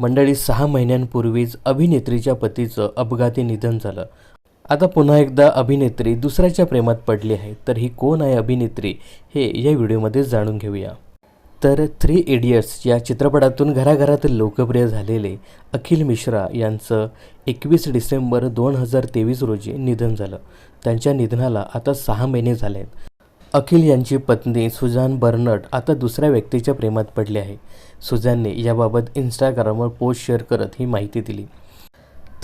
मंडळी सहा महिन्यांपूर्वीच अभिनेत्रीच्या पतीचं अपघाती निधन झालं. आता पुन्हा एकदा अभिनेत्री दुसऱ्याच्या प्रेमात पडली आहे तर ही कोण आहे अभिनेत्री हे या व्हिडिओमध्ये जाणून घेऊया. तर थ्री इडियट्स या चित्रपटातून घराघरात लोकप्रिय झालेले अखिल मिश्रा यांचं एकवीस डिसेंबर दोन हजार तेवीस रोजी निधन झालं. त्यांच्या निधनाला आता सहा महिने झाले आहेत अखिल यांची पत्नी सुजान बर्नट आता दुसऱ्या व्यक्तीच्या प्रेमात पडली आहे. सुजानने याबाबत इंस्टाग्रामवर पोस्ट शेअर करत ही माहिती दिली.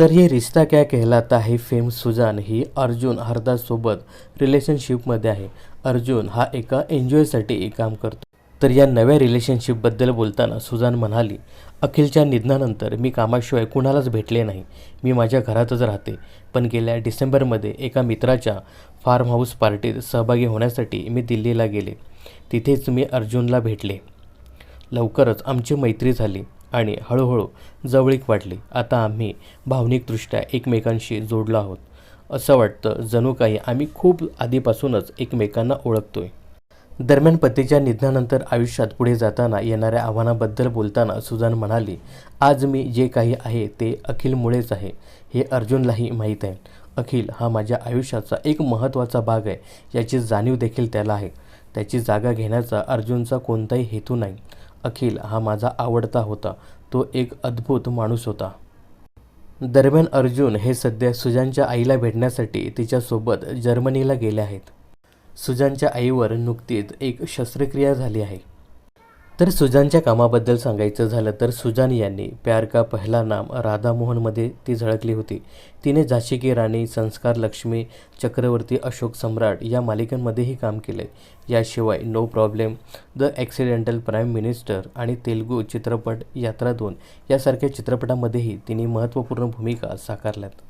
तर हे रिश्ता क्या कहलाता हे फेम सुजान ही अर्जुन हरदाससोबत रिलेशनशिपमध्ये आहे. अर्जुन हा एका एन्जॉयसाठी काम करतो. तर या नव्या रिलेशनशिपबद्दल बोलताना सुजान म्हणाली अखिलच्या निधनानंतर मी कामाशिवाय कुणालाच भेटले नाही. मी माझ्या घरातच राहते. पण गेल्या डिसेंबरमध्ये एका मित्राच्या फार्म हाऊस पार्टीत सहभागी होण्यासाठी मी दिल्लीला गेले. तिथेच मी अर्जुनला भेटले. लवकरच आमची मैत्री झाली आणि हळूहळू जवळीक वाढली आता आम्ही भावनिकदृष्ट्या एकमेकांशी जोडलो आहोत. असं वाटतं जणू काही आम्ही खूप आधीपासूनच एकमेकांना ओळखतो आहे दरम्यान पतीच्या निधनानंतर आयुष्यात पुढे जाताना येणाऱ्या आव्हानाबद्दल बोलताना सुजान म्हणाली आज मी जे काही आहे ते अखिलमुळेच आहे. हे अर्जुनलाही माहीत आहे. अखिल हा माझ्या आयुष्याचा एक महत्त्वाचा भाग आहे. याची जाणीव देखील त्याला आहे. त्याची जागा घेण्याचा अर्जुनचा कोणताही हेतू नाही. अखिल हा माझा आवडता होता. तो एक अद्भुत माणूस होता. दरम्यान अर्जुन हे सध्या सुजानच्या आईला भेटण्यासाठी तिच्यासोबत जर्मनीला गेले आहेत. सुजानच्या आईवर नुकतीच एक शस्त्रक्रिया झाली आहे. तर सुजानच्या कामाबद्दल सांगायचं झालं तर सुजान यांनी प्यार का पहिला नाम राधामोहनमध्ये ती झळकली होती. तिने झाशी की राणी संस्कार लक्ष्मी चक्रवर्ती अशोक सम्राट या मालिकांमध्येही काम केले. याशिवाय no problem the accidental prime minister आणि तेलुगू चित्रपट यात्रा दोन यासारख्या चित्रपटामध्येही तिने महत्त्वपूर्ण भूमिका साकारल्यात.